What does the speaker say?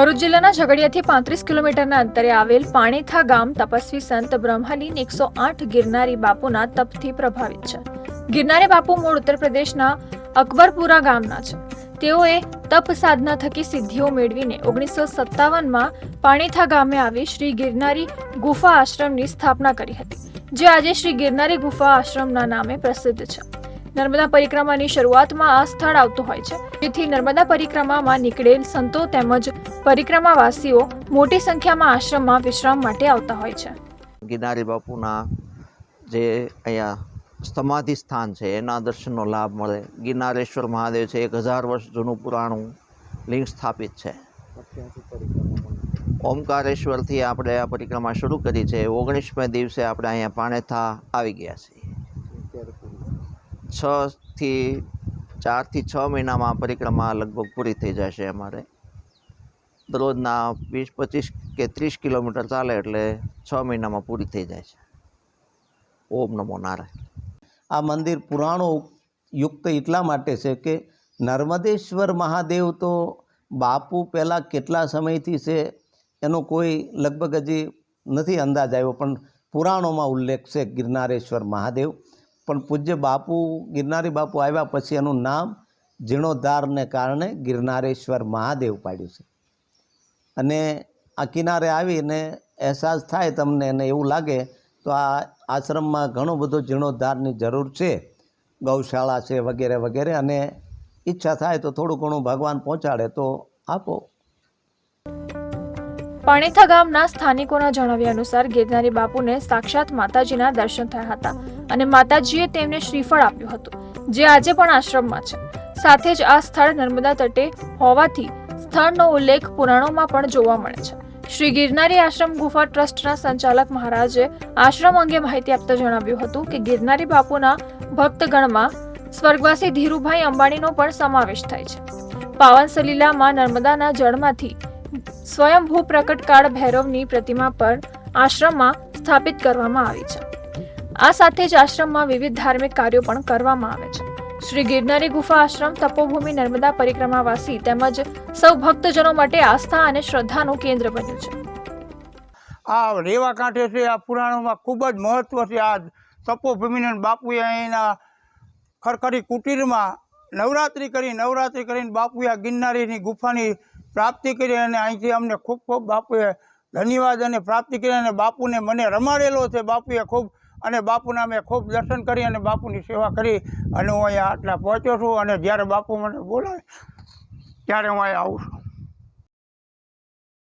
ભરૂચ જિલ્લાના ઝઘડિયાથી પાંત્રીસ કિલોમીટરના અંતરે આવેલ પાણીથા ગામ તપસ્વી સંત બ્રહ્મલીન એકસો આઠ ગિરનારી બાપુના તપથી પ્રભાવિત છે. ગિરનારી બાપુ મૂળ ઉત્તર પ્રદેશના અકબરપુરા ગામના છે. તેઓએ તપ સાધના થકી સિદ્ધિઓ મેળવીને ઓગણીસો સત્તાવનમાં પાણીથા ગામે આવી શ્રી ગિરનારી ગુફા આશ્રમની સ્થાપના કરી હતી, જે આજે શ્રી ગિરનારી ગુફા આશ્રમના નામે પ્રસિદ્ધ છે. નર્મદા પરિક્રમાની શરૂઆતમાં આ સ્થળ આવતું હોય છે. જેથી નર્મદા પરિક્રમામાં નીકળેલ સંતો તેમજ પરિક્રમાવાસીઓ મોટી સંખ્યામાં આશ્રમમાં વિશ્રામ માટે આવતા હોય છે. ગિરનારી બાપુના જે અહીંયા સમાધિ સ્થાન છે, એના દર્શનનો લાભ મળે. ગિરનારેશ્વર મહાદેવ છે, એક હજાર વર્ષ જૂનું પુરાણું લિંગ સ્થાપિત છે. ઓમકારેશ્વરથી આપણે આ પરિક્રમા શરૂ કરી છે. ઓગણીસમે દિવસે આપણે અહીંયા પાણેથા આવી ગયા છીએ. છ થી ચારથી છ મહિનામાં પરિક્રમા લગભગ પૂરી થઈ જશે અમારે. દરરોજના વીસ, પચીસ કે ત્રીસ કિલોમીટર ચાલે એટલે છ મહિનામાં પૂરી થઈ જાય છે. ઓમ નમો નારાયણ. આ મંદિર પુરાણો યુક્ત એટલા માટે છે કે નર્મદેશ્વર મહાદેવ તો બાપુ પહેલાં કેટલા સમયથી છે એનો કોઈ લગભગ હજી નથી અંદાજ આવ્યો, પણ પુરાણોમાં ઉલ્લેખ છે ગિરનારેશ્વર મહાદેવ. પણ પૂજ્ય બાપુ ગિરનારી બાપુ આવ્યા પછી એનું નામ જીર્ણોદ્ધારને કારણે ગિરનારેશ્વર મહાદેવ પાડ્યું છે. અને આ કિનારે આવીને અહેસાસ થાય તમને અને એવું લાગે તો આ આશ્રમમાં ઘણો બધો જીર્ણોદ્ધારની જરૂર છે, ગૌશાળા છે વગેરે વગેરે અને ઈચ્છા થાય તો થોડું ઘણું ભગવાન પહોંચાડે તો આપો. પાણીથા ગામના સ્થાનિકોના જણાવ્યા અનુસાર ગિરનારી બાપુને સાક્ષાત માતાજીના દર્શન થયા હતા અને માતાજીએ તેમને શ્રીફળ આપ્યું હતું, જે આજે પણ આશ્રમમાં છે. સાથે જ આ સ્થળ નર્મદા તટે હોવાથી સ્થળનો ઉલ્લેખ પુરાણોમાં પણ જોવા મળે છે. શ્રી ગિરનારી આશ્રમ ગુફા ટ્રસ્ટના સંચાલક મહારાજે આશ્રમ અંગે માહિતી આપતા જણાવ્યું હતું કે ગિરનારી બાપુના ભક્તગણમાં સ્વર્ગવાસી ધીરુભાઈ અંબાણીનો પણ સમાવેશ થાય છે. પાવન સલીલામાં નર્મદાના જળમાંથી સ્વયંભૂ પ્રકટ કાળ ભૈરવની પ્રતિમા પર આશ્રમમાં સ્થાપિત કરવામાં આવી છે. આ સાથે જ આશ્રમમાં વિવિધ ધાર્મિક કાર્યો પણ કરવામાં આવે છે. શ્રી ગિરનારી ગુફા આશ્રમ, તપોભૂમિ, નર્મદા પરિક્રમાવાસી તેમજ સૌ ભક્તજનો માટે આસ્થા અને શ્રદ્ધાનું કેન્દ્ર બન્યું છે. આ રેવા કાંઠે છે, આ પુરાણોમાં ખૂબ જ મહત્વ છે. આ તપોભૂમિને બાપુએ અહીંના ખરખરી કુટીરમાં નવરાત્રિ કરી, નવરાત્રિ કરીને બાપુએ આ ગિરનારીની ગુફાની પ્રાપ્તિ કરી અને અહીંથી અમને ખૂબ ખૂબ બાપુએ ધન્યવાદ અને પ્રાપ્તિ કરી અને બાપુને મને રમાડેલો છે. બાપુએ ખૂબ અને બાપુના મેં ખૂબ દર્શન કરી અને બાપુની સેવા કરી અને હું અહીંયા આટલા પહોંચ્યો છું અને જ્યારે બાપુ મને બોલાવે ત્યારે હું અહીંયા આવું છું.